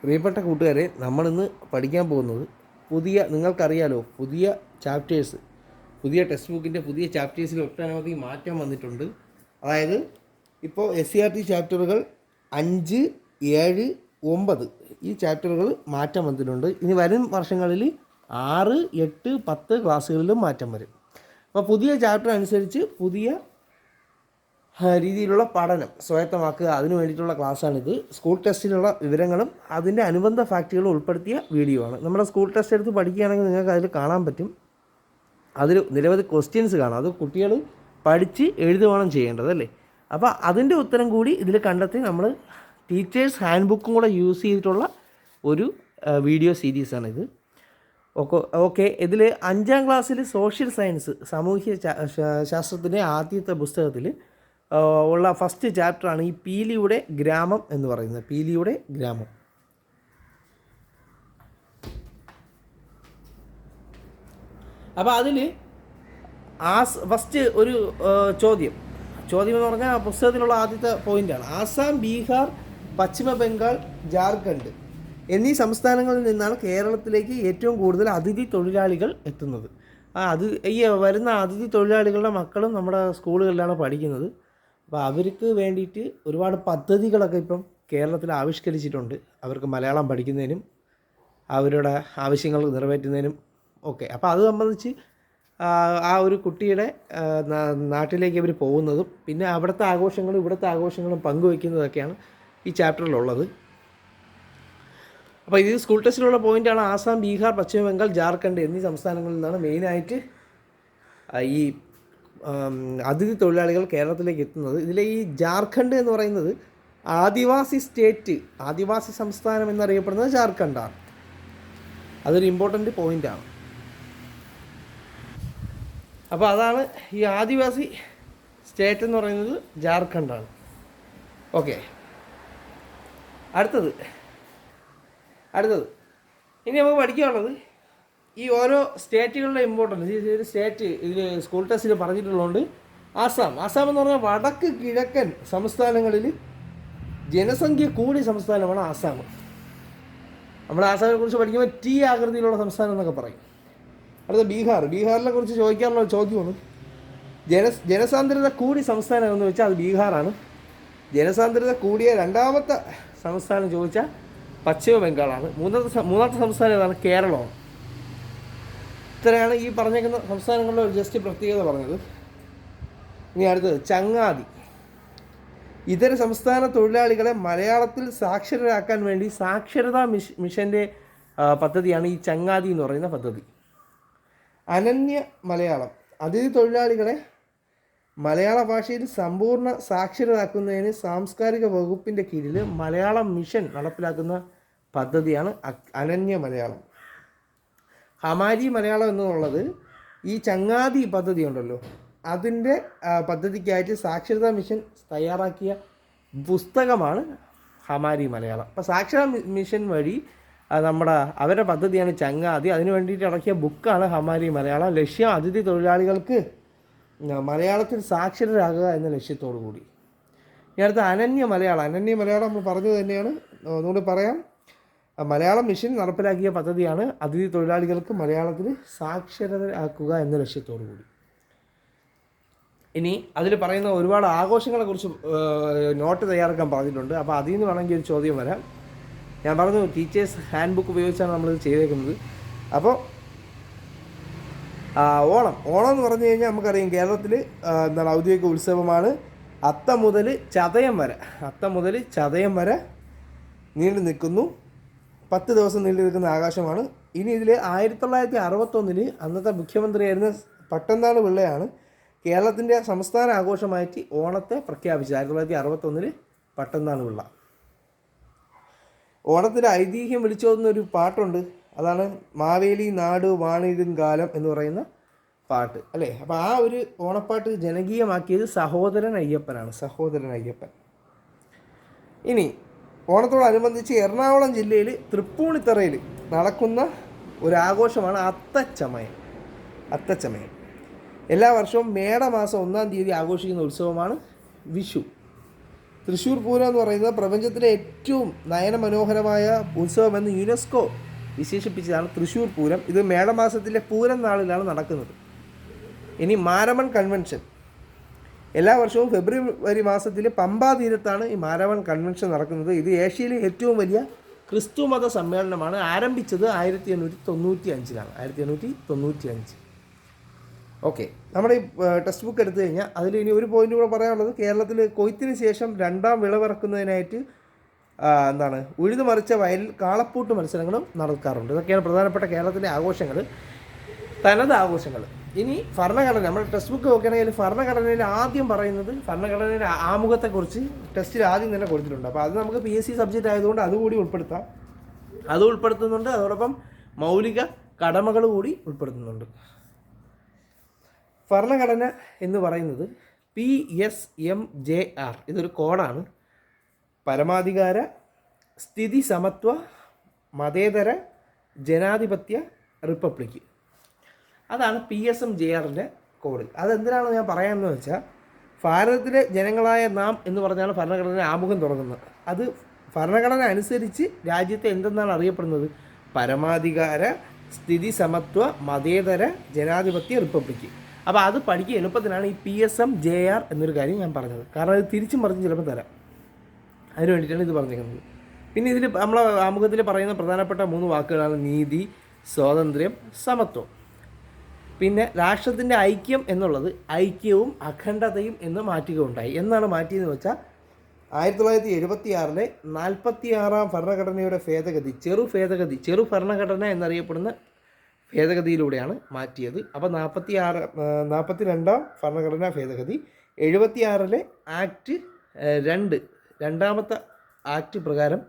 പ്രിയപ്പെട്ട കൂട്ടുകാരെ നമ്മളിന്ന് പഠിക്കാൻ പോകുന്നത് പുതിയ നിങ്ങൾക്കറിയാലോ പുതിയ ചാപ്റ്റേഴ്സ് പുതിയ ടെക്സ്റ്റ് ബുക്കിന്റെ പുതിയ ചാപ്റ്റേഴ്സിൽ ഒട്ടനവധി മാറ്റം വന്നിട്ടുണ്ട്. അതായത് ഇപ്പോൾ എസ് സി ആർ ടി ചാപ്റ്ററുകൾ അഞ്ച് ഏഴ് ഒമ്പത് ഈ ചാപ്റ്ററുകൾ മാറ്റം വന്നിട്ടുണ്ട്. ഇനി വരും വർഷങ്ങളിൽ ആറ് എട്ട് പത്ത് ക്ലാസ്സുകളിലും മാറ്റം വരും. അപ്പോൾ പുതിയ ചാപ്റ്റർ അനുസരിച്ച് പുതിയ രീതിയിലുള്ള പഠനം സ്വായത്തമാക്കുക. അതിനു വേണ്ടിയിട്ടുള്ള ക്ലാസ്സാണിത്. സ്കൂൾ ടെസ്റ്റിനുള്ള വിവരങ്ങളും അതിന്റെ അനുബന്ധ ഫാക്റ്റുകളും ഉൾപ്പെടുത്തിയ വീഡിയോ ആണ്. നമ്മുടെ സ്കൂൾ ടെസ്റ്റ് എടുത്ത് പഠിക്കുകയാണെങ്കിൽ നിങ്ങൾക്ക് അതിൽ കാണാൻ പറ്റും. അതിൽ നിരവധി ക്വസ്റ്റ്യൻസ് കാണാം. അത് കുട്ടികൾ പഠിച്ച് എഴുതുവാണ് ചെയ്യേണ്ടത് അല്ലേ? അപ്പോൾ അതിന്റെ ഉത്തരം കൂടി ഇതിൽ കണ്ടെത്തി നമ്മൾ ടീച്ചേഴ്സ് ഹാൻഡ് ബുക്കും കൂടെ യൂസ് ചെയ്തിട്ടുള്ള ഒരു വീഡിയോ വീഡിയോ സീരീസാണിത് ഓക്കെ ഓക്കെ. ഇതിൽ അഞ്ചാം ക്ലാസ്സിൽ സോഷ്യൽ സയൻസ് സാമൂഹ്യ ശാസ്ത്രത്തിന്റെ ആദ്യത്തെ പുസ്തകത്തിൽ ഉള്ള ഫസ്റ്റ് ചാപ്റ്ററാണ് ഈ പീലിയുടെ ഗ്രാമം എന്ന് പറയുന്നത്. പീലിയുടെ ഗ്രാമം. അപ്പോൾ അതിൽ ആ ഫസ്റ്റ് ഒരു ചോദ്യം. ചോദ്യം എന്ന് പറഞ്ഞാൽ പുസ്തകത്തിലുള്ള ആദ്യത്തെ പോയിന്റാണ് ആസാം ബീഹാർ പശ്ചിമ ബംഗാൾ ജാർഖണ്ഡ് എന്നീ സംസ്ഥാനങ്ങളിൽ നിന്നാണ് കേരളത്തിലേക്ക് ഏറ്റവും കൂടുതൽ അതിഥി തൊഴിലാളികൾ എത്തുന്നത്. ആ അത് ഈ വരുന്ന അതിഥി തൊഴിലാളികളുടെ മക്കളും നമ്മുടെ സ്കൂളുകളിലാണ് പഠിക്കുന്നത്. അപ്പോൾ അവർക്ക് വേണ്ടിയിട്ട് ഒരുപാട് പദ്ധതികളൊക്കെ ഇപ്പം കേരളത്തിൽ ആവിഷ്കരിച്ചിട്ടുണ്ട്. അവർക്ക് മലയാളം പഠിക്കുന്നതിനും അവരുടെ ആവശ്യങ്ങൾ നിറവേറ്റുന്നതിനും ഒക്കെ. അപ്പോൾ അത് സംബന്ധിച്ച് ആ, ഒരു കുട്ടിയുടെ നാട്ടിലേക്ക് അവർ പോകുന്നതും പിന്നെ അവിടുത്തെ ആഘോഷങ്ങളും ഇവിടുത്തെ ആഘോഷങ്ങളും പങ്കുവയ്ക്കുന്നതൊക്കെയാണ് ഈ ചാപ്റ്ററിലുള്ളത്. അപ്പോൾ ഇത് സ്കൂൾ ടെസ്റ്റിലുള്ള പോയിന്റാണ് ആസാം ബീഹാർ പശ്ചിമ ബംഗാൾ ജാർഖണ്ഡ് എന്നീ സംസ്ഥാനങ്ങളിൽ നിന്നാണ് മെയിനായിട്ട് ഈ അതിഥി തൊഴിലാളികൾ കേരളത്തിലേക്ക് എത്തുന്നത്. ഇതിലെ ഈ ജാർഖണ്ഡ് എന്ന് പറയുന്നത് ആദിവാസി സ്റ്റേറ്റ് ആദിവാസി സംസ്ഥാനം എന്നറിയപ്പെടുന്നത് ജാർഖണ്ഡാണ്. അതൊരു ഇമ്പോർട്ടന്റ് പോയിന്റാണ് അപ്പോൾ അതാണ് ഈ ആദിവാസി സ്റ്റേറ്റ് എന്ന് പറയുന്നത് ജാർഖണ്ഡാണ്. ഓക്കെ. അടുത്തത്. അടുത്തത്. ഇനി നമുക്ക് പഠിക്കാനുള്ളത് ഈ ഓരോ സ്റ്റേറ്റുകളുടെ ഇമ്പോർട്ടൻസ് ഈ സ്റ്റേറ്റ് ഇതിൽ സ്കൂൾ ടെസ്റ്റിൽ പറഞ്ഞിട്ടുള്ളതുകൊണ്ട് ആസാം. ആസാം എന്ന് പറഞ്ഞാൽ വടക്ക് കിഴക്കൻ സംസ്ഥാനങ്ങളിൽ ജനസംഖ്യ കൂടിയ സംസ്ഥാനമാണ് ആസാം. നമ്മുടെ ആസാമിനെ കുറിച്ച് പഠിക്കുമ്പോൾ ടി ആകൃതിയിലുള്ള സംസ്ഥാനം എന്നൊക്കെ പറയും. അടുത്ത ബീഹാർ. ബീഹാറിനെ കുറിച്ച് ചോദിക്കാനുള്ള ചോദ്യമാണ്. ജന ജനസാന്ദ്രത കൂടി സംസ്ഥാനം എന്ന് വെച്ചാൽ അത് ബീഹാറാണ്. ജനസാന്ദ്രത കൂടിയ രണ്ടാമത്തെ സംസ്ഥാനം ചോദിച്ചാൽ പശ്ചിമ ബംഗാളാണ് മൂന്നാമത്തെ മൂന്നാമത്തെ സംസ്ഥാനം ഏതാണ്? കേരളമാണ്. ഇത്രയാണ് ഈ പറഞ്ഞേക്കുന്ന സംസ്ഥാനങ്ങളുടെ ഒരു ജസ്റ്റ് പ്രത്യേകത പറഞ്ഞത്. ഇനി അടുത്തത് ചങ്ങാതി. ഇതര സംസ്ഥാന തൊഴിലാളികളെ മലയാളത്തിൽ സാക്ഷരരാക്കാൻ വേണ്ടി സാക്ഷരതാ മിഷ മിഷന്റെ പദ്ധതിയാണ് ഈ ചങ്ങാതി എന്ന് പറയുന്ന പദ്ധതി. അനന്യ മലയാളം. അതിഥി തൊഴിലാളികളെ മലയാള ഭാഷയിൽ സമ്പൂർണ സാക്ഷരരാക്കുന്നതിന് സാംസ്കാരിക വകുപ്പിന്റെ കീഴിൽ മലയാളം മിഷൻ നടപ്പിലാക്കുന്ന പദ്ധതിയാണ് അനന്യ മലയാളം. ഹമാരി മലയാളം എന്നുള്ളത് ഈ ചങ്ങാതി പദ്ധതി ഉണ്ടല്ലോ അതിന്റെ പദ്ധതിക്കായിട്ട് സാക്ഷരതാ മിഷൻ തയ്യാറാക്കിയ പുസ്തകമാണ് ഹമാരി മലയാളം. അപ്പോൾ സാക്ഷരതാ മിഷൻ വഴി നമ്മുടെ അവരുടെ പദ്ധതിയാണ് ചങ്ങാതി. അതിന് വേണ്ടിയിട്ട് ഇറക്കിയ ബുക്കാണ് ഹമാരി മലയാളം. ലക്ഷ്യം അതിഥി തൊഴിലാളികൾക്ക് മലയാളത്തിൽ സാക്ഷരരാകുക എന്ന ലക്ഷ്യത്തോടു കൂടി ഇനി അടുത്ത അനന്യ മലയാളം. അനന്യ മലയാളം നമ്മൾ പറഞ്ഞത് തന്നെയാണ്. ഒന്നുകൂടി പറയാം. മലയാളം മിഷൻ നടപ്പിലാക്കിയ പദ്ധതിയാണ് അതിഥി തൊഴിലാളികൾക്ക് മലയാളത്തിൽ സാക്ഷരരാക്കുക എന്ന ലക്ഷ്യത്തോടു കൂടി ഇനി അതിൽ പറയുന്ന ഒരുപാട് ആഘോഷങ്ങളെ കുറിച്ച് നോട്ട് തയ്യാറാക്കാൻ പറഞ്ഞിട്ടുണ്ട്. അപ്പോൾ അതിൽ നിന്ന് വേണമെങ്കിൽ ഒരു ചോദ്യം വരാം. ഞാൻ പറഞ്ഞു ടീച്ചേഴ്സ് ഹാൻഡ് ബുക്ക് ഉപയോഗിച്ചാണ് നമ്മളിത് ചെയ്തേക്കുന്നത്. അപ്പോൾ ഓണം. ഓണം എന്ന് പറഞ്ഞു കഴിഞ്ഞാൽ നമുക്കറിയാം കേരളത്തിൽ എന്താണ് ഔദ്യോഗിക ഉത്സവമാണ്. അത്ത മുതൽ ചതയം വരെ അത്ത മുതൽ ചതയം വരെ നീണ്ടു നിൽക്കുന്നു. പത്ത് ദിവസം നീണ്ടു നിൽക്കുന്ന ആകാശമാണ്. ഇനി ഇതിൽ ആയിരത്തി തൊള്ളായിരത്തി അറുപത്തൊന്നിൽ അന്നത്തെ മുഖ്യമന്ത്രിയായിരുന്ന പട്ടംതാൾ പിള്ളയാണ് കേരളത്തിന്റെ സംസ്ഥാന ആഘോഷമായിട്ട് ഓണത്തെ പ്രഖ്യാപിച്ചത്. ആയിരത്തി തൊള്ളായിരത്തി അറുപത്തൊന്നിൽ പട്ടംതാൾ പിള്ള. ഓണത്തിന്റെ ഐതിഹ്യം വിളിച്ചോതുന്ന ഒരു പാട്ടുണ്ട്. അതാണ് മാവേലി നാട് വാണിടും കാലം എന്ന് പറയുന്ന പാട്ട്. അല്ലേ? അപ്പോൾ ആ ഒരു ഓണപ്പാട്ട് ജനകീയമാക്കിയത് സഹോദരൻ അയ്യപ്പനാണ്. സഹോദരൻ അയ്യപ്പൻ. ഇനി ഓണത്തോടനുബന്ധിച്ച് എറണാകുളം ജില്ലയിൽ തൃപ്പൂണിത്തറയിൽ നടക്കുന്ന ഒരു ആഘോഷമാണ് അത്തച്ചമയം. അത്തച്ചമയം. എല്ലാ വർഷവും മേടമാസം ഒന്നാം തീയതി ആഘോഷിക്കുന്ന ഉത്സവമാണ് വിഷു. തൃശ്ശൂർ പൂരം എന്ന് പറയുന്നത് പ്രപഞ്ചത്തിലെ ഏറ്റവും നയനമനോഹരമായ ഉത്സവമെന്ന് യുനെസ്കോ വിശേഷിപ്പിച്ചതാണ് തൃശ്ശൂർ പൂരം. ഇത് മേടമാസത്തിലെ പൂരം നാളിലാണ് നടക്കുന്നത്. ഇനി മാരമൺ കൺവെൻഷൻ. എല്ലാ വർഷവും ഫെബ്രുവരി മാസത്തിൽ പമ്പാ തീരത്താണ് ഈ മാരവൺ കൺവെൻഷൻ നടക്കുന്നത്. ഇത് ഏഷ്യയിലെ ഏറ്റവും വലിയ ക്രിസ്തു മത സമ്മേളനമാണ്. ആരംഭിച്ചത് ആയിരത്തി എണ്ണൂറ്റി തൊണ്ണൂറ്റി അഞ്ചിലാണ് ആയിരത്തി എണ്ണൂറ്റി തൊണ്ണൂറ്റി അഞ്ച് ഓക്കെ. നമ്മുടെ ഈ ടെക്സ്റ്റ് ബുക്ക് എടുത്തു കഴിഞ്ഞാൽ അതിൽ ഇനി ഒരു പോയിന്റ് കൂടെ പറയാനുള്ളത് കേരളത്തിൽ കൊയ്ത്തിന് ശേഷം രണ്ടാം വിളവിറക്കുന്നതിനായിട്ട് എന്താണ് ഉഴുതു മറിച്ച വയലിൽ കാളപ്പൂട്ട് മത്സരങ്ങളും നടക്കാറുണ്ട്. ഇതൊക്കെയാണ് പ്രധാനപ്പെട്ട കേരളത്തിലെ ആഘോഷങ്ങൾ. തനത് ആഘോഷങ്ങൾ ഇനി ഭരണഘടന നമ്മൾ ടെക്സ്റ്റ് ബുക്ക് നോക്കുകയാണെങ്കിൽ ഭരണഘടനയിൽ ആദ്യം പറയുന്നത് ഭരണഘടനയുടെ ആമുഖത്തെക്കുറിച്ച് ടെസ്റ്റിൽ ആദ്യം തന്നെ കൊടുത്തിട്ടുണ്ട്. അപ്പോൾ അത് നമുക്ക് പി എസ് സി സബ്ജക്റ്റ് ആയതുകൊണ്ട് അതുകൂടി ഉൾപ്പെടുത്താം. അത് ഉൾപ്പെടുത്തുന്നുണ്ട്. അതോടൊപ്പം മൗലിക കടമകൾ കൂടി ഉൾപ്പെടുത്തുന്നുണ്ട്. ഭരണഘടന എന്ന് പറയുന്നത് P S M J R ഇതൊരു കോഡാണ്. പരമാധികാര സ്ഥിതി സമത്വ മതേതര ജനാധിപത്യ റിപ്പബ്ലിക്. അതാണ് പി എസ് എം ജെ ആറിന്റെ കോഡ്. അതെന്തിനാണ് ഞാൻ പറയാമെന്ന് വെച്ചാൽ ഭാരതത്തിലെ ജനങ്ങളായ നാം എന്ന് പറഞ്ഞാണ് ഭരണഘടന ആമുഖം തുടങ്ങുന്നത്. അത് ഭരണഘടന അനുസരിച്ച് രാജ്യത്തെ എന്തെന്നാണ് അറിയപ്പെടുന്നത്? പരമാധികാര സ്ഥിതി സമത്വ മതേതര ജനാധിപത്യ റിപ്പബ്ലിക് അപ്പോൾ അത് പഠിക്കുക എളുപ്പത്തിനാണ് ഈ P S M J R എന്നൊരു കാര്യം ഞാൻ പറഞ്ഞത്. കാരണം അത് തിരിച്ചും മറിച്ചും ചിലപ്പോൾ തരാം. അതിന് വേണ്ടിയിട്ടാണ് ഇത് പറഞ്ഞിരിക്കുന്നത്. പിന്നെ ഇതിൽ നമ്മളെ ആമുഖത്തിൽ പറയുന്ന പ്രധാനപ്പെട്ട മൂന്ന് വാക്കുകളാണ് നീതി സ്വാതന്ത്ര്യം സമത്വം. പിന്നെ രാഷ്ട്രത്തിന്റെ ഐക്യം എന്നുള്ളത് ഐക്യവും അഖണ്ഡതയും എന്ന് മാറ്റുകയുണ്ടായി. എന്നാണ് മാറ്റിയെന്ന് വെച്ചാൽ ആയിരത്തി തൊള്ളായിരത്തി എഴുപത്തി ആറിലെ നാൽപ്പത്തി ആറാം ഭരണഘടനയുടെ ഭേദഗതി ചെറു ഭേദഗതി ചെറു ഭരണഘടന എന്നറിയപ്പെടുന്ന ഭേദഗതിയിലൂടെയാണ് മാറ്റിയത്. അപ്പോൾ നാൽപ്പത്തി ആറ് നാൽപ്പത്തി രണ്ടാം ഭരണഘടനാ ഭേദഗതി എഴുപത്തി ആറിലെ ആക്ട് രണ്ട് രണ്ടാമത്തെ ആക്ട് പ്രകാരം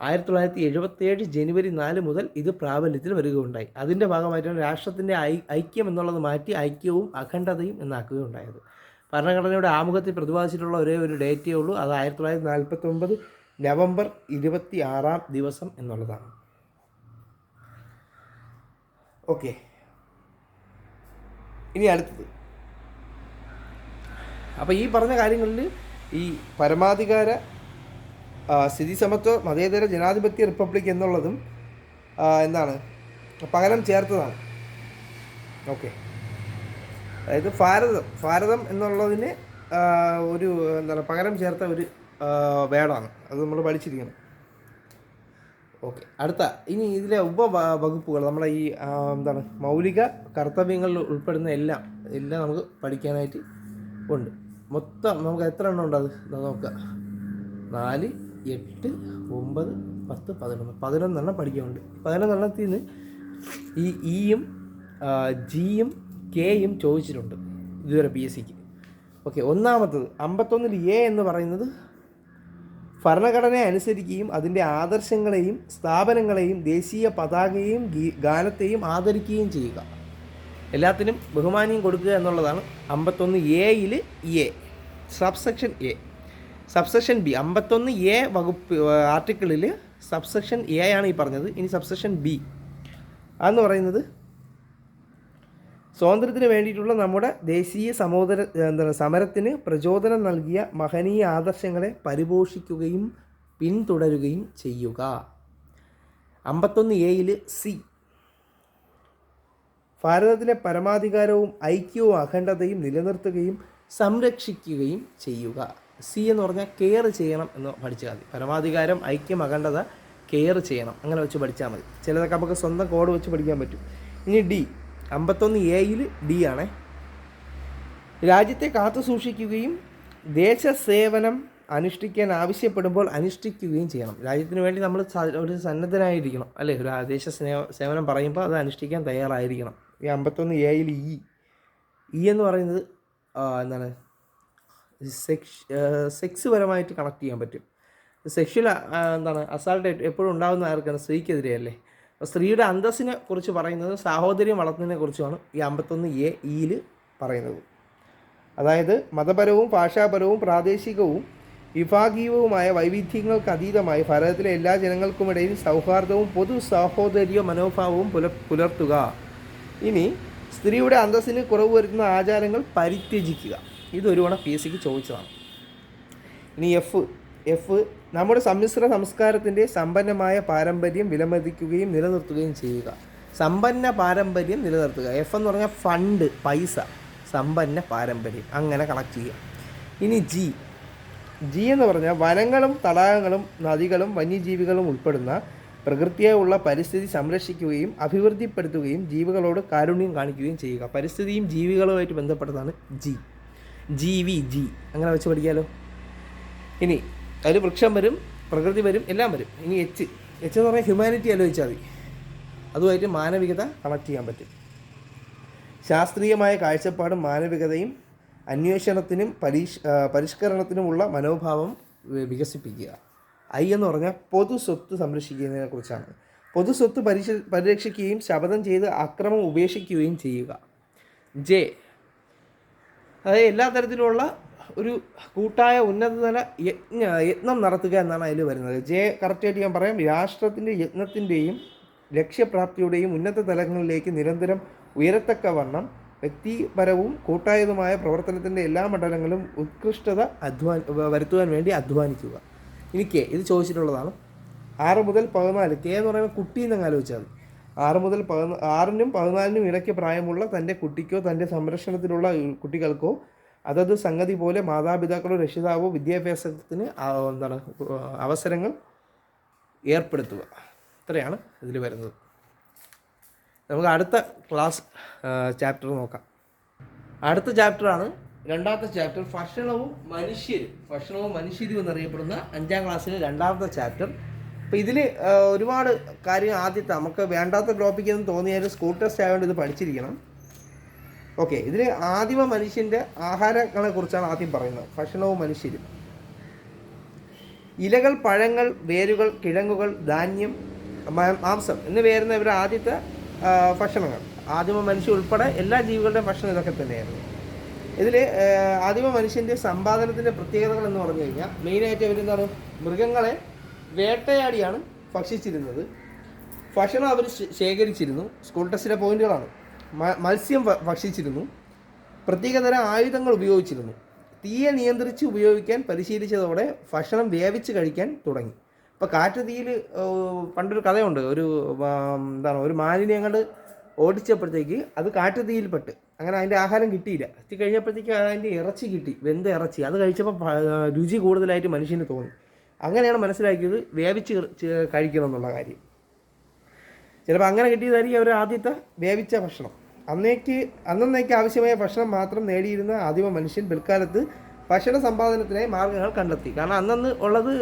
ആയിരത്തി തൊള്ളായിരത്തി എഴുപത്തേഴ് ജനുവരി നാല് മുതൽ ഇത് പ്രാബല്യത്തിൽ വരികയുണ്ടായി. അതിന്റെ ഭാഗമായിട്ടാണ് രാഷ്ട്രത്തിന്റെ ഐ ഐക്യം എന്നുള്ളത് മാറ്റി ഐക്യവും അഖണ്ഡതയും എന്നാക്കുകയുണ്ടായത്. ഭരണഘടനയുടെ ആമുഖത്തിൽ പ്രതിപാദിച്ചിട്ടുള്ള ഒരേ ഒരു ഡേറ്റേ ഉള്ളൂ. അത് ആയിരത്തി തൊള്ളായിരത്തി നാൽപ്പത്തി ഒമ്പത് നവംബർ ഇരുപത്തി ആറാം ദിവസം എന്നുള്ളതാണ്. ഓക്കെ. ഇനി അടുത്തത്. അപ്പോൾ ഈ പറഞ്ഞ കാര്യങ്ങളിൽ ഈ പരമാധികാര സ്ഥിതി സമത്വ മതേതര ജനാധിപത്യ റിപ്പബ്ലിക് എന്നുള്ളതും എന്താണ്? പകരം ചേർത്തതാണ്. ഓക്കെ. അതായത് ഭാരതം ഭാരതം എന്നുള്ളതിന് ഒരു എന്താണ് പകരം ചേർത്ത ഒരു വേടാണ്. അത് നമ്മൾ പഠിച്ചിരിക്കണം. ഓക്കെ. അടുത്ത ഇനി ഇതിലെ ഉപ വകുപ്പുകൾ നമ്മളെ ഈ എന്താണ് മൗലിക കർത്തവ്യങ്ങളിൽ ഉൾപ്പെടുന്ന എല്ലാം എല്ലാം നമുക്ക് പഠിക്കാനായിട്ട് ഉണ്ട്. മൊത്തം നമുക്ക് എത്ര എണ്ണം ഉണ്ട് അത്? നോക്കുക. നാല് എട്ട് ഒമ്പത് പത്ത് പതിനൊന്ന്. പതിനൊന്നെണ്ണം പഠിക്കാനുണ്ട്. പതിനൊന്നെണ്ണത്തിൽ നിന്ന് ഈ ഇയും ജിയും കെയും ചോദിച്ചിട്ടുണ്ട് ഇതുവരെ പി എസ് സിക്ക്. ഓക്കെ ഒന്നാമത്തത് അമ്പത്തൊന്നിൽ എ എന്ന് പറയുന്നത് ഭരണഘടനയെ അനുസരിക്കുകയും അതിന്റെ ആദർശങ്ങളെയും സ്ഥാപനങ്ങളെയും ദേശീയ പതാകയെയും ഗാനത്തെയും ആദരിക്കുകയും ചെയ്യുക. എല്ലാത്തിനും ബഹുമാനിയും കൊടുക്കുക എന്നുള്ളതാണ് അമ്പത്തൊന്ന് എയിൽ A. Subsection A. Subsection B അമ്പത്തൊന്ന് എ വകുപ്പ് ആർട്ടിക്കിളിൽ സബ്സെക്ഷൻ എ ആണ് ഈ പറഞ്ഞത്. ഇനി സബ്സെക്ഷൻ ബി. അതെന്ന് പറയുന്നത്? സ്വാതന്ത്ര്യത്തിന് വേണ്ടിയിട്ടുള്ള നമ്മുടെ ദേശീയ സമോദര എന്താണ് സമരത്തിന് പ്രചോദനം നൽകിയ മഹനീയ ആദർശങ്ങളെ പരിപോഷിക്കുകയും പിന്തുടരുകയും ചെയ്യുക. അമ്പത്തൊന്ന് എയിൽ സി. ഭാരതത്തിലെ പരമാധികാരവും ഐക്യവും അഖണ്ഡതയും നിലനിർത്തുകയും സംരക്ഷിക്കുകയും ചെയ്യുക. സി എന്ന് പറഞ്ഞാൽ കെയർ ചെയ്യണം എന്ന് പഠിച്ചാൽ മതി. പരമാധികാരം ഐക്യമകേണ്ടത് കെയർ ചെയ്യണം. അങ്ങനെ വെച്ച് പഠിച്ചാൽ മതി. ചിലതൊക്കെ നമുക്ക് സ്വന്തം കോഡ് വെച്ച് പഠിക്കാൻ പറ്റും. ഇനി ഡി അമ്പത്തൊന്ന് എയിൽ ഡി ആണേ. രാജ്യത്തെ കാത്തു സൂക്ഷിക്കുകയും ദേശസേവനം അനുഷ്ഠിക്കാൻ ആവശ്യപ്പെടുമ്പോൾ അനുഷ്ഠിക്കുകയും ചെയ്യണം. രാജ്യത്തിന് വേണ്ടി നമ്മൾ ഒരു സന്നദ്ധനായിരിക്കണം. അല്ലേ? ഒരു ദേശ സേവനം പറയുമ്പോൾ അത് അനുഷ്ഠിക്കാൻ തയ്യാറായിരിക്കണം. ഈ അമ്പത്തൊന്ന് എയിൽ ഇ ഇ എന്ന് പറയുന്നത് എന്താണ്? സെക്ഷ സെക്സ് പരമായിട്ട് കണക്ട് ചെയ്യാൻ പറ്റും. സെക്ഷൽ എന്താണ് അസാൾട്ട് എപ്പോഴും ഉണ്ടാകുന്ന ആർക്കാണ്? സ്ത്രീക്കെതിരെയല്ലേ അപ്പോൾ സ്ത്രീയുടെ അന്തസ്സിനെ കുറിച്ച് പറയുന്നത് സാഹോദര്യം വളർത്തുന്നതിനെ കുറിച്ചുമാണ് ഈ അമ്പത്തൊന്ന് എ ഇയിൽ പറയുന്നത്. അതായത് മതപരവും ഭാഷാപരവും പ്രാദേശികവും വിഭാഗീയവുമായ വൈവിധ്യങ്ങൾക്ക് അതീതമായി ഭാരതത്തിലെ എല്ലാ ജനങ്ങൾക്കുമിടയിൽ സൗഹാർദ്ദവും പൊതു സാഹോദര്യ മനോഭാവവും പുല പുലർത്തുക. ഇനി സ്ത്രീയുടെ അന്തസ്സിന് കുറവ് വരുത്തുന്ന ആചാരങ്ങൾ പരിത്യജിക്കുക. ഇതൊരു തവണ പി എസ് സിക്ക് ചോദിച്ചതാണ്. ഇനി എഫ് എഫ് നമ്മുടെ സമ്മിശ്ര സംസ്കാരത്തിന്റെ സമ്പന്നമായ പാരമ്പര്യം വിലമതിക്കുകയും നിലനിർത്തുകയും ചെയ്യുക. സമ്പന്ന പാരമ്പര്യം നിലനിർത്തുക. എഫ് എന്ന് പറഞ്ഞാൽ ഫണ്ട് പൈസ. സമ്പന്ന പാരമ്പര്യം. അങ്ങനെ കണക്ട് ചെയ്യുക. ഇനി ജി ജി എന്ന് പറഞ്ഞാൽ വനങ്ങളും തടാകങ്ങളും നദികളും വന്യജീവികളും ഉൾപ്പെടുന്ന പ്രകൃതിയുള്ള പരിസ്ഥിതി സംരക്ഷിക്കുകയും അഭിവൃദ്ധിപ്പെടുത്തുകയും ജീവികളോട് കാരുണ്യം കാണിക്കുകയും ചെയ്യുക. പരിസ്ഥിതിയും ജീവികളുമായിട്ട് ബന്ധപ്പെട്ടതാണ് ജി ജി വി ജി അങ്ങനെ വെച്ച് പഠിക്കാലോ. ഇനി അതിൽ വൃക്ഷം വരും പ്രകൃതി വരും എല്ലാം വരും. ഇനി എച്ച് എച്ച് എന്ന് പറഞ്ഞാൽ ഹ്യൂമാനിറ്റി ആലോചിച്ചാൽ മതി. അതുമായിട്ട് മാനവികത കണക്ട് ചെയ്യാൻ പറ്റും. ശാസ്ത്രീയമായ കാഴ്ചപ്പാടും മാനവികതയും അന്വേഷണത്തിനും പരീക്ഷ പരിഷ്കരണത്തിനുമുള്ള മനോഭാവം വികസിപ്പിക്കുക. ഐ എന്ന് പറഞ്ഞാൽ പൊതു സ്വത്ത് സംരക്ഷിക്കുന്നതിനെ കുറിച്ചാണ്. പൊതു സ്വത്ത് പരിശ പരിരക്ഷിക്കുകയും ശപഥം ചെയ്ത് അക്രമം ഉപേക്ഷിക്കുകയും ചെയ്യുക. ജെ അതായത് എല്ലാ തരത്തിലുള്ള ഒരു കൂട്ടായ ഉന്നതതല യജ്ഞ യത്നം നടത്തുക എന്നാണ് അതിൽ വരുന്നത്. ജെ കറക്റ്റായിട്ട് ഞാൻ പറയാം. രാഷ്ട്രത്തിന്റെ യത്നത്തിന്റെയും ലക്ഷ്യപ്രാപ്തിയുടെയും ഉന്നത തലങ്ങളിലേക്ക് നിരന്തരം ഉയരത്തക്കവണ്ണം വ്യക്തിപരവും കൂട്ടായതുമായ പ്രവർത്തനത്തിന്റെ എല്ലാ മണ്ഡലങ്ങളും ഉത്കൃഷ്ടത അധ്വാൻ വരുത്തുവാൻ വേണ്ടി അധ്വാനിക്കുക. എനിക്ക് ഇത് ചോദിച്ചിട്ടുള്ളതാണ്. ആറ് മുതൽ പതിനാല് കെ എന്ന് പറയുമ്പോൾ കുട്ടി എന്നങ്ങ് ആലോചിച്ചാൽ ആറ് മുതൽ പതിനാ ആറിനും പതിനാലിനും ഇടയ്ക്ക് പ്രായമുള്ള തന്റെ കുട്ടിക്കോ തന്റെ സംരക്ഷണത്തിലുള്ള കുട്ടികൾക്കോ അതത് സംഗതി പോലെ മാതാപിതാക്കളോ രക്ഷിതാവോ വിദ്യാഭ്യാസത്തിന് എന്താണ് അവസരങ്ങൾ ഏർപ്പെടുത്തുക. ഇത്രയാണ് ഇതിൽ വരുന്നത്. നമുക്ക് അടുത്ത ക്ലാസ് ചാപ്റ്റർ നോക്കാം. അടുത്ത ചാപ്റ്ററാണ് രണ്ടാമത്തെ ചാപ്റ്റർ ഭക്ഷണവും മനുഷ്യരും. ഭക്ഷണവും മനുഷ്യരും എന്നറിയപ്പെടുന്ന അഞ്ചാം ക്ലാസ്സിലെ രണ്ടാമത്തെ ചാപ്റ്റർ. അപ്പോൾ ഇതിൽ ഒരുപാട് കാര്യം ആദ്യത്തെ നമുക്ക് വേണ്ടാത്ത ടോപ്പിക് എന്ന് തോന്നിയാലും സ്കൂൾ ടെസ്റ്റ് ആയതുകൊണ്ട് ഇത് പഠിച്ചിരിക്കണം. ഓക്കെ ഇതിൽ ആദിമ മനുഷ്യന്റെ ആഹാരങ്ങളെ കുറിച്ചാണ് ആദ്യം പറയുന്നത്. ഭക്ഷണവും മനുഷ്യരും. ഇലകൾ പഴങ്ങൾ വേരുകൾ കിഴങ്ങുകൾ ധാന്യം മാംസം എന്നിവയായിരുന്നു ഇവരുടെ ആദ്യത്തെ ഭക്ഷണങ്ങൾ. ആദിമ മനുഷ്യ ഉൾപ്പെടെ എല്ലാ ജീവികളുടെയും ഭക്ഷണം ഇതൊക്കെ തന്നെയായിരുന്നു. ഇതിൽ ആദിമ മനുഷ്യന്റെ സമ്പാദനത്തിന്റെ പ്രത്യേകതകൾ എന്ന് പറഞ്ഞു കഴിഞ്ഞാൽ മെയിനായിട്ട് അവരെന്താണ് മൃഗങ്ങളെ വേട്ടയാടിയാണ് ഭക്ഷിച്ചിരുന്നത്. ഭക്ഷണം അവർ ശേഖരിച്ചിരുന്നു. സ്കൂൾ ടെസ്റ്റിലെ പോയിന്റുകളാണ്. മത്സ്യം ഭക്ഷിച്ചിരുന്നു. പ്രത്യേകതരം ആയുധങ്ങൾ ഉപയോഗിച്ചിരുന്നു. തീയെ നിയന്ത്രിച്ച് ഉപയോഗിക്കാൻ പരിശീലിച്ചതോടെ ഭക്ഷണം വേവിച്ച് കഴിക്കാൻ തുടങ്ങി. ഇപ്പോൾ കാറ്റ് തീയിൽ പണ്ടൊരു കഥയുണ്ട്. ഒരു എന്താണ് ഒരു മാലിന്യം അങ്ങോട്ട് ഓടിച്ചപ്പോഴത്തേക്ക് അത് കാറ്റ് തീയിൽപ്പെട്ട് അങ്ങനെ അതിന്റെ ആഹാരം കിട്ടിയില്ല. എത്തി അതിന്റെ ഇറച്ചി കിട്ടി. വെന്ത ഇറച്ചി. അത് കഴിച്ചപ്പോൾ രുചി കൂടുതലായിട്ട് മനുഷ്യന് തോന്നി. അങ്ങനെയാണ് മനസ്സിലാക്കിയത് വേവിച്ച് കഴിക്കണം എന്നുള്ള കാര്യം. ചിലപ്പോൾ അങ്ങനെ കിട്ടിയതായിരിക്കും അവർ ആദ്യത്തെ വേവിച്ച ഭക്ഷണം. അന്നേക്ക് അന്നേക്ക് ആവശ്യമായ ഭക്ഷണം മാത്രം നേടിയിരുന്ന ആദിമ മനുഷ്യൻ പിൽക്കാലത്ത് ഭക്ഷണ സമ്പാദനത്തിനായി മാർഗങ്ങൾ കണ്ടെത്തി. കാരണം അന്നന്ന് ഉള്ളത്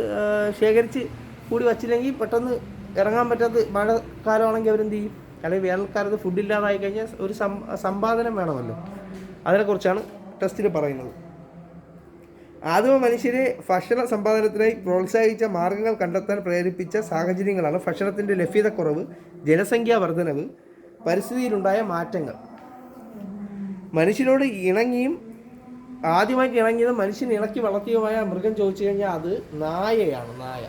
ശേഖരിച്ച് കൂടി വച്ചില്ലെങ്കിൽ പെട്ടെന്ന് ഇറങ്ങാൻ പറ്റാത്ത മഴക്കാലമാണെങ്കിൽ അവരെന്ത് ചെയ്യും? അല്ലെങ്കിൽ വേനൽക്കാലത്ത് ഫുഡ് ഇല്ലാതായി കഴിഞ്ഞാൽ ഒരു സമ്പാദനം വേണമല്ലോ. അതിനെക്കുറിച്ചാണ് ടെസ്റ്റിൽ പറയുന്നത്. ആദിമ മനുഷ്യരെ ഭക്ഷണ സമ്പാദനത്തിനായി പ്രോത്സാഹിച്ച മാർഗങ്ങൾ കണ്ടെത്താൻ പ്രേരിപ്പിച്ച സാഹചര്യങ്ങളാണ് ഭക്ഷണത്തിന്റെ ലഭ്യതക്കുറവ് ജനസംഖ്യാ വർധനവ് പരിസ്ഥിതിയിലുണ്ടായ മാറ്റങ്ങൾ. മനുഷ്യനോട് ഇണങ്ങിയും ആദ്യമായിട്ട് ഇണങ്ങിയത് മനുഷ്യൻ ഇണക്കി വളർത്തിയുമായ മൃഗം ചോദിച്ചു കഴിഞ്ഞാൽ അത് നായയാണ് നായ.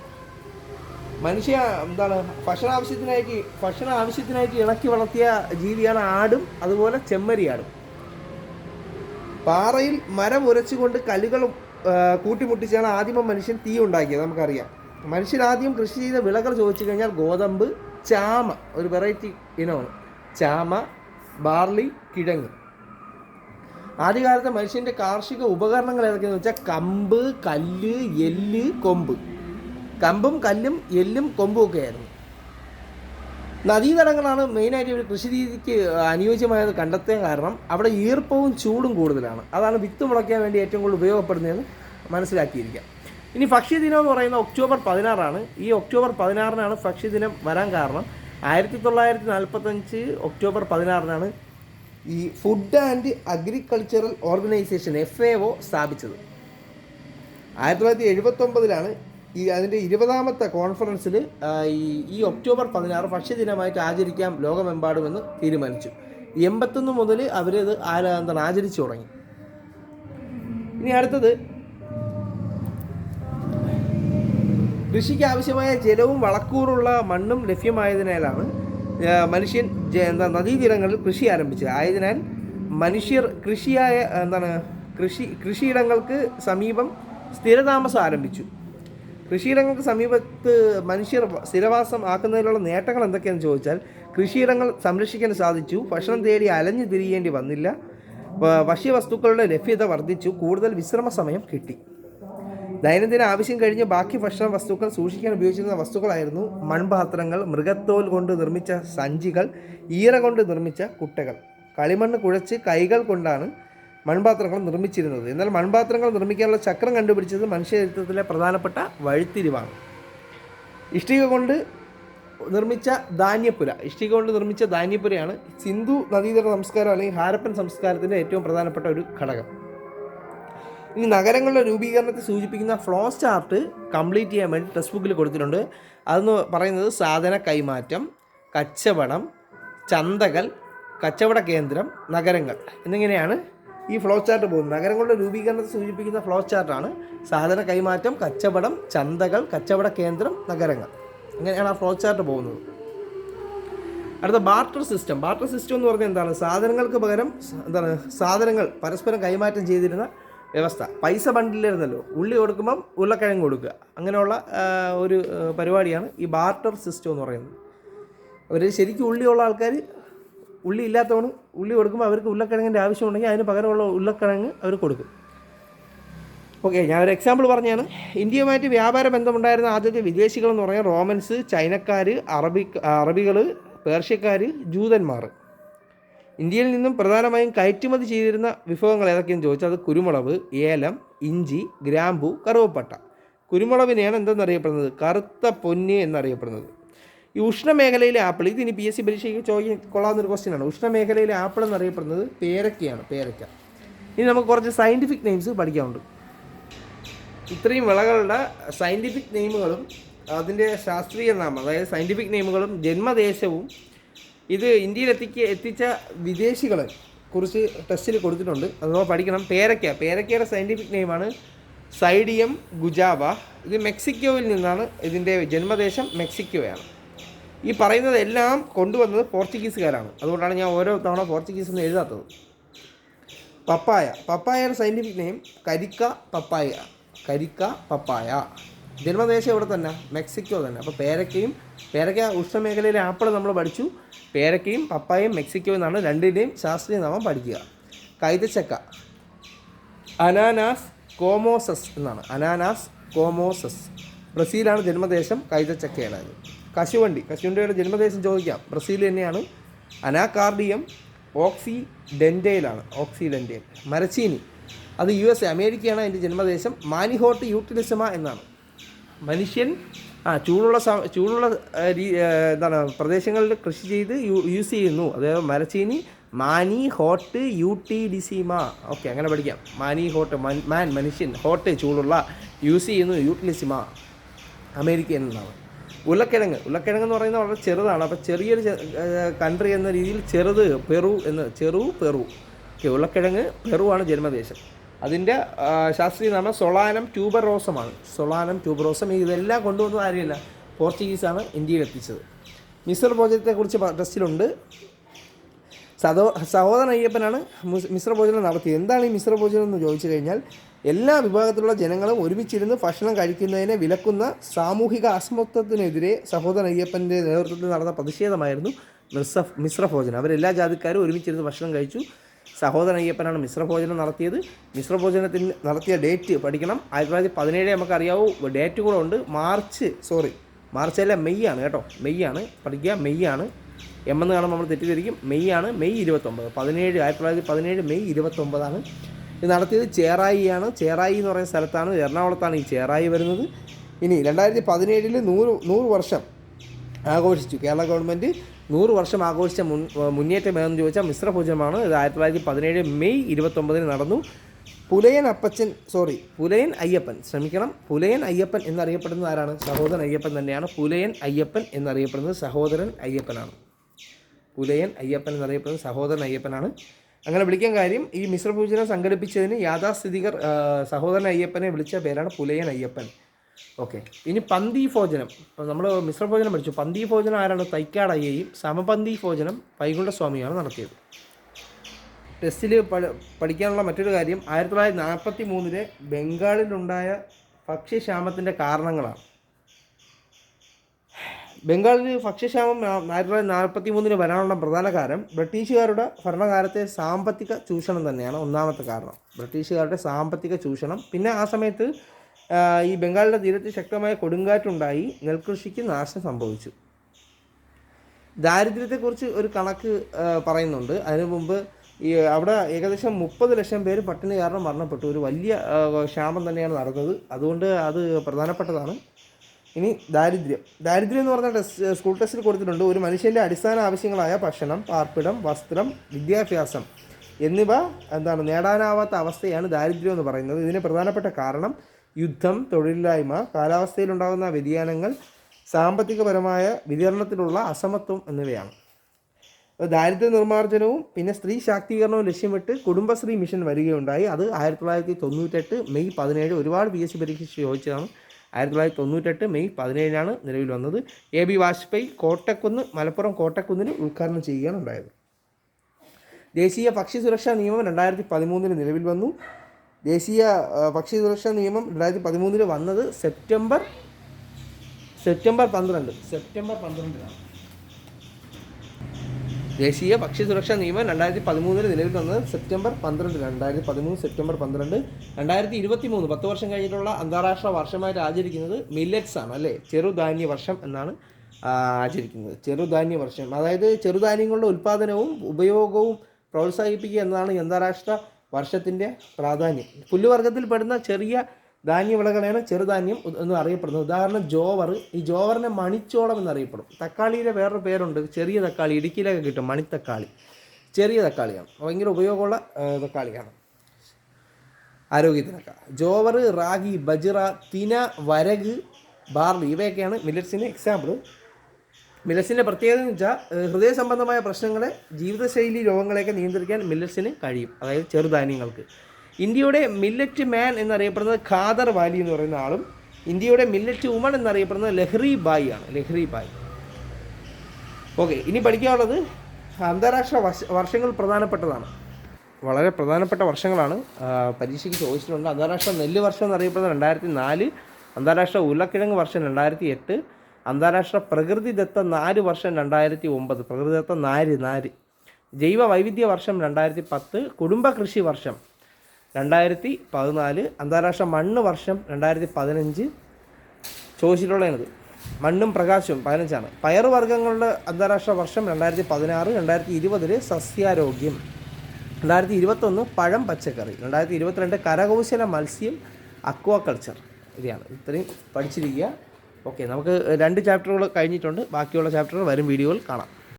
മനുഷ്യ എന്താണ് ഭക്ഷണ ആവശ്യത്തിനായിട്ട് ഭക്ഷണ ആവശ്യത്തിനായിട്ട് ഇണക്കി വളർത്തിയ ജീവിയാണ് ആടും അതുപോലെ ചെമ്മരിയാടും. പാറയിൽ മരം ഉരച്ചുകൊണ്ട് കല്ലുകൾ ആ, കൂട്ടിമുട്ടിച്ചാണ് ആദ്യം മനുഷ്യൻ തീ ഉണ്ടാക്കിയത് നമുക്കറിയാം. മനുഷ്യൻ ആദ്യം കൃഷി ചെയ്ത വിളകൾ ചോദിച്ചു കഴിഞ്ഞാൽ ഗോതമ്പ് ചാമ ഒരു വെറൈറ്റി ഇനമാണ്. ചാമ ബാർലി കിഴങ്ങ്. ആദ്യകാലത്തെ മനുഷ്യന്റെ കാർഷിക ഉപകരണങ്ങൾ ഏതൊക്കെയെന്ന് വെച്ചാൽ കമ്പ് കല്ല് എല്ല് കൊമ്പ്. കമ്പും കല്ലും എല്ലും കൊമ്പും ഒക്കെ ആയിരുന്നു നദീതടങ്ങളാണ് മെയിനായിട്ട് ഇവർ കൃഷി രീതിക്ക് അനുയോജ്യമായത് കണ്ടെത്താൻ കാരണം അവിടെ ഈർപ്പവും ചൂടും കൂടുതലാണ്. അതാണ് വിത്ത് മുളയ്ക്കാൻ വേണ്ടി ഏറ്റവും കൂടുതൽ ഉപയോഗപ്പെടുന്നതെന്ന് മനസ്സിലാക്കിയിരിക്കാം. ഇനി ഭക്ഷ്യദിനം എന്ന് പറയുന്ന ഒക്ടോബർ പതിനാറാണ്. ഈ ഒക്ടോബർ പതിനാറിനാണ് ഭക്ഷ്യദിനം വരാൻ കാരണം. ആയിരത്തി തൊള്ളായിരത്തി നാൽപ്പത്തഞ്ച് ഒക്ടോബർ പതിനാറിനാണ് ഈ food and agricultural organisation F A O സ്ഥാപിച്ചത്. ആയിരത്തി തൊള്ളായിരത്തി എഴുപത്തൊമ്പതിലാണ് ഈ അതിന്റെ ഇരുപതാമത്തെ കോൺഫറൻസിൽ ഈ ഈ ഒക്ടോബർ പതിനാറ് ഭക്ഷ്യദിനമായിട്ട് ആചരിക്കാം ലോകമെമ്പാടുമെന്ന് തീരുമാനിച്ചു. എൺപത്തൊന്ന് മുതൽ അവരത് എന്താണ് ആചരിച്ചു തുടങ്ങി. ഇനി അടുത്തത്. കൃഷിക്ക് ആവശ്യമായ ജലവും വളക്കൂറുള്ള മണ്ണും ലഭ്യമായതിനാലാണ് മനുഷ്യൻ എന്താ നദീതീരങ്ങളിൽ കൃഷി ആരംഭിച്ചത്. ആയതിനാൽ മനുഷ്യർ കൃഷിയായ എന്താണ് കൃഷി കൃഷിയിടങ്ങൾക്ക് സമീപം സ്ഥിരതാമസം ആരംഭിച്ചു. കൃഷിയിടങ്ങൾക്ക് സമീപത്ത് മനുഷ്യർ സ്ഥിരവാസം ആക്കുന്നതിലുള്ള നേട്ടങ്ങൾ എന്തൊക്കെയാണെന്ന് ചോദിച്ചാൽ കൃഷിയിടങ്ങൾ സംരക്ഷിക്കാൻ സാധിച്ചു ഭക്ഷണം തേടി അലഞ്ഞു തിരിയേണ്ടി വന്നില്ല ഭക്ഷ്യവസ്തുക്കളുടെ ലഭ്യത വർദ്ധിച്ചു കൂടുതൽ വിശ്രമ സമയം കിട്ടി. ദൈനംദിന ആവശ്യം കഴിഞ്ഞ് ബാക്കി ഭക്ഷണ വസ്തുക്കൾ സൂക്ഷിക്കാൻ ഉപയോഗിച്ചിരുന്ന വസ്തുക്കളായിരുന്നു മൺപാത്രങ്ങൾ മൃഗത്തോൽ കൊണ്ട് നിർമ്മിച്ച സഞ്ചികൾ ഈറ കൊണ്ട് നിർമ്മിച്ച കുട്ടകൾ. കളിമണ്ണ് കുഴച്ച് കൈകൾ കൊണ്ടാണ് മൺപാത്രങ്ങൾ നിർമ്മിച്ചിരുന്നത്. എന്നാൽ മൺപാത്രങ്ങൾ നിർമ്മിക്കാനുള്ള ചക്രം കണ്ടുപിടിച്ചത് മനുഷ്യചരിത്രത്തിലെ പ്രധാനപ്പെട്ട വഴിത്തിരിവാണ്. ഇഷ്ടിക കൊണ്ട് നിർമ്മിച്ച ധാന്യപ്പുര. ഇഷ്ടിക കൊണ്ട് നിർമ്മിച്ച ധാന്യപ്പുരയാണ് സിന്ധു നദീതട സംസ്കാരം അല്ലെങ്കിൽ ഹാരപ്പൻ സംസ്കാരത്തിന്റെ ഏറ്റവും പ്രധാനപ്പെട്ട ഒരു ഘടകം. ഇനി നഗരങ്ങളുടെ രൂപീകരണത്തെ സൂചിപ്പിക്കുന്ന ഫ്ലോ ചാർട്ട് കംപ്ലീറ്റ് ചെയ്യാൻ വേണ്ടി ടെക്സ്റ്റ് ബുക്കിൽ കൊടുത്തിട്ടുണ്ട്. അതെന്ന് പറയുന്നത് സാധന കൈമാറ്റം കച്ചവടം ചന്തകൾ കച്ചവട കേന്ദ്രം നഗരങ്ങൾ എന്നിങ്ങനെയാണ് ഈ ഫ്ലോ ചാർട്ട് പോകുന്നത്. നഗരങ്ങളുടെ രൂപീകരണത്തെ സൂചിപ്പിക്കുന്ന ഫ്ലോ ചാർട്ടാണ് സാധന കൈമാറ്റം കച്ചവടം ചന്തകൾ കച്ചവട കേന്ദ്രം നഗരങ്ങൾ. അങ്ങനെയാണ് ആ ഫ്ലോ ചാർട്ട് പോകുന്നത്. അടുത്ത ബാർട്ടർ സിസ്റ്റം ബാർട്ടർ സിസ്റ്റം എന്ന് പറഞ്ഞാൽ എന്താണ്? സാധനങ്ങൾക്ക് പകരം എന്താണ്? സാധനങ്ങൾ പരസ്പരം കൈമാറ്റം ചെയ്തിരുന്ന വ്യവസ്ഥ. പൈസ ബണ്ടിലായിരുന്നല്ലോ ഉള്ളി കൊടുക്കുമ്പം ഉരുളക്കിഴങ്ങ് കൊടുക്കുക. അങ്ങനെയുള്ള ഒരു പരിപാടിയാണ് ഈ ബാർട്ടർ സിസ്റ്റം എന്ന് പറയുന്നത്. അവർ ശരിക്കും ഉള്ളിയുള്ള ആൾക്കാർ ഉള്ളി ഇല്ലാത്തവണ് ഉള്ളി കൊടുക്കുമ്പോൾ അവർക്ക് ഉരുളക്കിഴങ്ങിന്റെ ആവശ്യമുണ്ടെങ്കിൽ അതിന് പകരമുള്ള ഉരുളക്കിഴങ്ങ് അവർ കൊടുക്കും. ഓക്കെ ഞാൻ ഒരു എക്സാമ്പിൾ പറഞ്ഞാണ്. ഇന്ത്യയുമായിട്ട് വ്യാപാര ബന്ധമുണ്ടായിരുന്ന ആദ്യത്തെ വിദേശികളെന്ന് പറഞ്ഞാൽ റോമൻസ് ചൈനക്കാർ അറബി അറബികൾ പേർഷ്യക്കാർ ജൂതന്മാർ. ഇന്ത്യയിൽ നിന്നും പ്രധാനമായും കയറ്റുമതി ചെയ്തിരുന്ന വിഭവങ്ങൾ ഏതൊക്കെയെന്ന് ചോദിച്ചാൽ അത് കുരുമുളക് ഏലം ഇഞ്ചി ഗ്രാമ്പു കറുവപ്പട്ട. കുരുമുളകിനെയാണ് എന്തെന്നറിയപ്പെടുന്നത്? കറുത്ത പൊന്ന് എന്നറിയപ്പെടുന്നത്. ഈ ഉഷ്ണമേഖലയിലെ ആപ്പിൾ ഇത് ഇനി പി എസ് സി പരീക്ഷയ്ക്ക് ചോദിക്കൊള്ളാവുന്ന ഒരു ക്വസ്റ്റ്യൻ ആണ്. ഉഷ്ണമേഖലയിലെ ആപ്പിൾ എന്നറിയപ്പെടുന്നത് പേരക്കയാണ് പേരക്ക. ഇനി നമുക്ക് കുറച്ച് സയന്റിഫിക് നെയിംസ് പഠിക്കാനുണ്ട്. ഇത്രയും വിളകളുടെ സയന്റിഫിക് നെയിമുകളും അതിന്റെ ശാസ്ത്രീയ നാമം അതായത് സയന്റിഫിക് നെയിമുകളും ജന്മദേശവും ഇത് ഇന്ത്യയിലെത്തിക്ക് എത്തിച്ച വിദേശികളെ കുറിച്ച് ടെസ്റ്റിൽ കൊടുത്തിട്ടുണ്ട്. നമ്മൾ പഠിക്കണം. പേരക്ക പേരക്കയുടെ സയന്റിഫിക് നെയിമാണ് സൈഡിയം ഗുജാവ. ഇത് മെക്സിക്കോയിൽ നിന്നാണ് ഇതിന്റെ ജന്മദേശം മെക്സിക്കോയാണ്. ഈ പറയുന്നതെല്ലാം കൊണ്ടുവന്നത് പോർച്ചുഗീസുകാരാണ്. അതുകൊണ്ടാണ് ഞാൻ ഓരോ തവണ പോർച്ചുഗീസ് എന്ന് എഴുതാത്തത്. പപ്പായ. പപ്പായയുടെ സയന്റിഫിക് നെയിം കരിക്ക പപ്പായ. കരിക്ക പപ്പായ. ജന്മദേശം ഇവിടെ തന്നെ? മെക്സിക്കോ തന്നെ. അപ്പോൾ പേരക്കയും പേരക്ക ഉഷ്ണമേഖലയിലെ ആപ്പിൾ നമ്മൾ പഠിച്ചു. പേരക്കയും പപ്പായയും മെക്സിക്കോ എന്നാണ് രണ്ടിന്റെയും ശാസ്ത്രീയ നാമം പഠിക്കുക. കൈതച്ചക്ക. അനാനാസ് കോമോസസ് എന്നാണ്. അനാനാസ് കോമോസസ്. ബ്രസീലാണ് ജന്മദേശം കൈതച്ചക്കയുടെ കശുവണ്ടി കശുവണ്ടിയുടെ ജന്മദേശം ചോദിക്കാം. ബ്രസീൽ തന്നെയാണ്. അനാകാർഡിയം ഓക്സി ഡെൻഡയിലാണ് ഓക്സി ഡെൻഡയിൽ മരച്ചീനി. അത് യു എസ് എ അമേരിക്കയാണ് അതിന്റെ ജന്മദേശം. മാനിഹോട്ട് യൂട്ടിലിസമ എന്നാണ്. മനുഷ്യൻ ആ ചൂടുള്ള സ- ചൂടുള്ള എന്താണ് പ്രദേശങ്ങളിൽ കൃഷി ചെയ്ത് യൂസ് ചെയ്യുന്നു. അതായത് മരച്ചീനി മാനി ഹോട്ട് യൂട്ടി യൂട്ടിലിസിമ. ഓക്കെ അങ്ങനെ പഠിക്കാം. മാനി ഹോട്ട് മൻ മാൻ മനുഷ്യൻ ഹോട്ട് ചൂടുള്ള യൂസ് ചെയ്യുന്നു യൂട്ടിലിസിമ. അമേരിക്കയിൽ നിന്നാണ്. ഉരുളക്കിഴങ്ങ്. ഉരുളക്കിഴങ്ങ് എന്ന് പറയുന്നത് വളരെ ചെറുതാണ്. അപ്പോൾ ചെറിയൊരു കൺട്രി എന്ന രീതിയിൽ ചെറുത് പെറു എന്ന് ചെറു പെറു. ഓക്കെ ഉരുളക്കിഴങ്ങ് പെറുവാണ് ജന്മദേശം. അതിന്റെ ശാസ്ത്രീയ നാമം സൊളാനം ട്യൂബറോസമാണ്. സൊളാനം ട്യൂബറോസം ഇതെല്ലാം കൊണ്ടുവന്നത് ആരെയല്ല? പോർച്ചുഗീസാണ് ഇന്ത്യയിൽ എത്തിച്ചത്. മിസർ ഭോജനത്തെക്കുറിച്ച് ടെസ്റ്റിലുണ്ട്. സഹോ സഹോദരൻ അയ്യപ്പനാണ് മിശ്ര ഭോജനം നടത്തിയത്. എന്താണ് ഈ മിശ്ര ഭോജനം എന്ന് ചോദിച്ചു കഴിഞ്ഞാൽ എല്ലാ വിഭാഗത്തിലുള്ള ജനങ്ങളും ഒരുമിച്ചിരുന്ന് ഭക്ഷണം കഴിക്കുന്നതിനെ വിലക്കുന്ന സാമൂഹിക അസമത്വത്തിനെതിരെ സഹോദരൻ അയ്യപ്പന്റെ നേതൃത്വത്തിൽ നടന്ന പ്രതിഷേധമായിരുന്നു മിശ്ര മിശ്രഭോജനം. അവരെല്ലാ ജാതിക്കാരും ഒരുമിച്ചിരുന്ന് ഭക്ഷണം കഴിച്ചു. സഹോദരൻ അയ്യപ്പനാണ് മിശ്രഭോജനം നടത്തിയത്. മിശ്രഭോജനത്തിന് നടത്തിയ ഡേറ്റ് പഠിക്കണം. ആയിരത്തി തൊള്ളായിരത്തി പതിനേഴ് നമുക്കറിയാവൂ ഡേറ്റ് കൂടെ ഉണ്ട്. മാർച്ച് സോറി മാർച്ച് അല്ല മെയ് ആണ് കേട്ടോ. മെയ് ആണ് പഠിക്കുക മെയ് ആണ് എം എന്ന് കാണുമ്പോൾ നമ്മൾ തെറ്റിദ്ധരിക്കും. മെയ് ആണ് മെയ് ഇരുപത്തൊമ്പത്. പതിനേഴ് ആയിരത്തി തൊള്ളായിരത്തി പതിനേഴ് മെയ് ഇരുപത്തൊമ്പതാണ്. ഇത് നടത്തിയത് ചേറായിയാണ് ചേറായി എന്ന് പറയുന്ന സ്ഥലത്താണ് എറണാകുളത്താണ് ഈ ചേറായി വരുന്നത്. ഇനി രണ്ടായിരത്തി പതിനേഴിൽ നൂറ് നൂറ് വർഷം ആഘോഷിച്ചു. കേരള ഗവൺമെന്റ് നൂറ് വർഷം ആഘോഷിച്ച മുൻ മുന്നേറ്റം ഏതെന്ന് ചോദിച്ചാൽ മിശ്രഭോജനമാണ് ഇത് ആയിരത്തി തൊള്ളായിരത്തി പതിനേഴ് മെയ് ഇരുപത്തൊമ്പതിന് നടന്നു. പുലയൻ അപ്പച്ചൻ സോറി പുലയൻ അയ്യപ്പൻ ശ്രമിക്കണം. പുലയൻ അയ്യപ്പൻ എന്നറിയപ്പെടുന്നത് ആരാണ്? സഹോദരൻ അയ്യപ്പൻ തന്നെയാണ്. പുലയൻ അയ്യപ്പൻ എന്നറിയപ്പെടുന്നത് സഹോദരൻ അയ്യപ്പനാണ്. പുലയൻ അയ്യപ്പൻ എന്നറിയപ്പെടുന്നത് സഹോദരൻ അയ്യപ്പനാണ്. അങ്ങനെ വിളിക്കാൻ കാര്യം ഈ മിശ്രപൂജനം സംഘടിപ്പിച്ചതിന് യാഥാസ്ഥിതികർ സഹോദരൻ അയ്യപ്പനെ വിളിച്ച പേരാണ് പുലയൻ അയ്യപ്പൻ. ഓക്കെ. ഇനി പന്തി ഭോജനം. നമ്മൾ മിശ്രഭോജനം പഠിച്ചു. പന്തി ഭോജനം ആരാണ്? തൈക്കാട് അയ്യയും സമപന്തി ഭോജനം വൈകുണ്ഠസ്വാമിയാണ് നടത്തിയത്. ടെസ്റ്റിൽ പഠിക്കാനുള്ള മറ്റൊരു കാര്യം ആയിരത്തി തൊള്ളായിരത്തി നാൽപ്പത്തി മൂന്നിലെ ബംഗാളിലുണ്ടായ ഭക്ഷ്യക്ഷാമത്തിന്റെ കാരണങ്ങളാണ്. ബംഗാളിൽ ഭക്ഷ്യക്ഷാമം ആയിരത്തി തൊള്ളായിരത്തി നാൽപ്പത്തി മൂന്നിന് വരാനുള്ള പ്രധാന കാരണം ബ്രിട്ടീഷുകാരുടെ ഭരണകാലത്തെ സാമ്പത്തിക ചൂഷണം തന്നെയാണ് ഒന്നാമത്തെ കാരണം. ബ്രിട്ടീഷുകാരുടെ സാമ്പത്തിക ചൂഷണം. പിന്നെ ആ സമയത്ത് ഈ ബംഗാളിന്റെ തീരത്ത് ശക്തമായ കൊടുങ്കാറ്റുണ്ടായി. നെൽകൃഷിക്ക് നാശം സംഭവിച്ചു. ദാരിദ്ര്യത്തെക്കുറിച്ച് ഒരു കണക്ക് പറയുന്നുണ്ട്. അതിനു മുമ്പ് ഈ അവിടെ ഏകദേശം മുപ്പത് ലക്ഷം പേര് പട്ടിണി കാരണം മരണപ്പെട്ടു. ഒരു വലിയ ക്ഷാമം തന്നെയാണ് നടന്നത്. അതുകൊണ്ട് അത് പ്രധാനപ്പെട്ടതാണ്. ഇനി ദാരിദ്ര്യം. ദാരിദ്ര്യം എന്ന് പറഞ്ഞാൽ ടെസ്റ്റ് സ്കൂൾ ടെസ്റ്റിൽ കൊടുത്തിട്ടുണ്ട് ഒരു മനുഷ്യന്റെ അടിസ്ഥാന ആവശ്യങ്ങളായ ഭക്ഷണം പാർപ്പിടം വസ്ത്രം വിദ്യാഭ്യാസം എന്നിവ എന്താണ് നേടാനാവാത്ത അവസ്ഥയാണ് ദാരിദ്ര്യം എന്ന് പറയുന്നത്. ഇതിന് പ്രധാനപ്പെട്ട കാരണം യുദ്ധം തൊഴിലില്ലായ്മ കാലാവസ്ഥയിലുണ്ടാകുന്ന വ്യതിയാനങ്ങൾ സാമ്പത്തികപരമായ വിതരണത്തിലുള്ള അസമത്വം എന്നിവയാണ്. ദാരിദ്ര്യ നിർമ്മാർജനവും പിന്നെ സ്ത്രീ ശാക്തീകരണവും ലക്ഷ്യമിട്ട് കുടുംബശ്രീ മിഷൻ വരികയുണ്ടായി. അത് ആയിരത്തി തൊള്ളായിരത്തി തൊണ്ണൂറ്റെട്ട് മെയ് പതിനേഴ് ഒരുപാട് പി എസ് സി പരീക്ഷ ചോദിച്ചതാണ്. ആയിരത്തി തൊള്ളായിരത്തി തൊണ്ണൂറ്റെട്ട് മെയ് പതിനേഴിനാണ് നിലവിൽ വന്നത്. എ ബി വാജ്പേയി കോട്ടക്കുന്ന് മലപ്പുറം കോട്ടക്കുന്നിന് ഉദ്ഘാടനം ചെയ്യുകയാണ് ഉണ്ടായത് ദേശീയ ഭക്ഷ്യ സുരക്ഷാ നിയമം രണ്ടായിരത്തി പതിമൂന്നിന് നിലവിൽ വന്നു. ദേശീയ പക്ഷി സുരക്ഷാ നിയമം രണ്ടായിരത്തി പതിമൂന്നിൽ വന്നത് സെപ്റ്റംബർ സെപ്റ്റംബർ പന്ത്രണ്ട് സെപ്റ്റംബർ പന്ത്രണ്ടിനാണ്. ദേശീയ ഭക്ഷ്യ സുരക്ഷാ നിയമം രണ്ടായിരത്തി പതിമൂന്നിൽ നിലവിൽ വന്നത് സെപ്റ്റംബർ പന്ത്രണ്ട് രണ്ടായിരത്തി പതിമൂന്ന് സെപ്റ്റംബർ പന്ത്രണ്ട് രണ്ടായിരത്തി ഇരുപത്തി മൂന്ന് പത്ത് വർഷം കഴിഞ്ഞിട്ടുള്ള അന്താരാഷ്ട്ര വർഷമായിട്ട് ആചരിക്കുന്നത് മില്ലറ്റ്സ് ആണ് അല്ലേ? ചെറുധാന്യ വർഷം എന്നാണ് ആചരിക്കുന്നത്. ചെറുധാന്യ വർഷം. അതായത് ചെറുധാന്യങ്ങളുടെ ഉൽപ്പാദനവും ഉപയോഗവും പ്രോത്സാഹിപ്പിക്കുക എന്നതാണ് അന്താരാഷ്ട്ര വർഷത്തിന്റെ പ്രാധാന്യം. പുല്ലുവർഗത്തിൽ പെടുന്ന ചെറിയ ധാന്യവിളകളെയാണ് ചെറുധാന്യം എന്ന് അറിയപ്പെടുന്നത്. ഉദാഹരണം ജോവർ. ഈ ജോവറിനെ മണിച്ചോളം എന്നറിയപ്പെടും. തക്കാളിയുടെ വേറൊരു പേരുണ്ട്. ചെറിയ തക്കാളി ഇടുക്കിയിലൊക്കെ കിട്ടും മണിത്തക്കാളി. ചെറിയ തക്കാളിയാണ്. ഭയങ്കര ഉപയോഗമുള്ള തക്കാളിയാണ്. ആരോഗ്യത്തിനൊക്കെ. ജോവർ റാഗി ബജ്റ തിന വരക് ബാർലി ഇവയൊക്കെയാണ് മില്ലറ്റ്സിന്റെ എക്സാമ്പിൾ മില്ലറ്റ്സിന്റെ പ്രത്യേകത എന്ന് വെച്ചാൽ ഹൃദയ സംബന്ധമായ പ്രശ്നങ്ങളെ ജീവിതശൈലി രോഗങ്ങളെയൊക്കെ നിയന്ത്രിക്കാൻ മില്ലറ്റ്സിന് കഴിയും. അതായത് ചെറുധാന്യങ്ങൾക്ക്. ഇന്ത്യയുടെ മില്ലറ്റ് മാൻ എന്നറിയപ്പെടുന്നത് ഖാദർ വാലി എന്ന് പറയുന്ന ആളും ഇന്ത്യയുടെ മില്ലറ്റ് വുമൺ എന്നറിയപ്പെടുന്നത് ലഹ്റി ബായി ആണ് ലഹ്റി ബായി. ഓക്കെ ഇനി പഠിക്കാനുള്ളത് അന്താരാഷ്ട്ര വർഷങ്ങൾ പ്രധാനപ്പെട്ടതാണ്. വളരെ പ്രധാനപ്പെട്ട വർഷങ്ങളാണ്. പരീക്ഷയ്ക്ക് ചോദിച്ചിട്ടുണ്ട്. അന്താരാഷ്ട്ര നെല്ല് വർഷം എന്നറിയപ്പെടുന്നത് രണ്ടായിരത്തി നാല് അന്താരാഷ്ട്ര ഉരുളക്കിഴങ്ങ് വർഷം രണ്ടായിരത്തി എട്ട് അന്താരാഷ്ട്ര പ്രകൃതിദത്ത നാല് വർഷം രണ്ടായിരത്തി ഒമ്പത് പ്രകൃതിദത്ത നാല് നാല് ജൈവ വൈവിധ്യ വർഷം രണ്ടായിരത്തി പത്ത് കുടുംബ കൃഷി വർഷം രണ്ടായിരത്തി പതിനാല് അന്താരാഷ്ട്ര മണ്ണ് വർഷം രണ്ടായിരത്തി പതിനഞ്ച് ചോദിച്ചിട്ടുള്ളതാണിത്. മണ്ണും പ്രകാശവും പതിനഞ്ചാണ്. പയറുവർഗങ്ങളുടെ അന്താരാഷ്ട്ര വർഷം രണ്ടായിരത്തി പതിനാറ് രണ്ടായിരത്തി ഇരുപതിൽ സസ്യാരോഗ്യം രണ്ടായിരത്തി ഇരുപത്തൊന്ന് പഴം പച്ചക്കറി രണ്ടായിരത്തി ഇരുപത്തിരണ്ട് കരകൗശല മത്സ്യം അക്വാകൾച്ചർ ഇതാണ് ഇത്രയും പഠിച്ചിരിക്കുക. ഓക്കെ നമുക്ക് രണ്ട് ചാപ്റ്ററുകൾ കഴിഞ്ഞിട്ടുണ്ട്. ബാക്കിയുള്ള ചാപ്റ്ററുകൾ വരും വീഡിയോയിൽ കാണാം.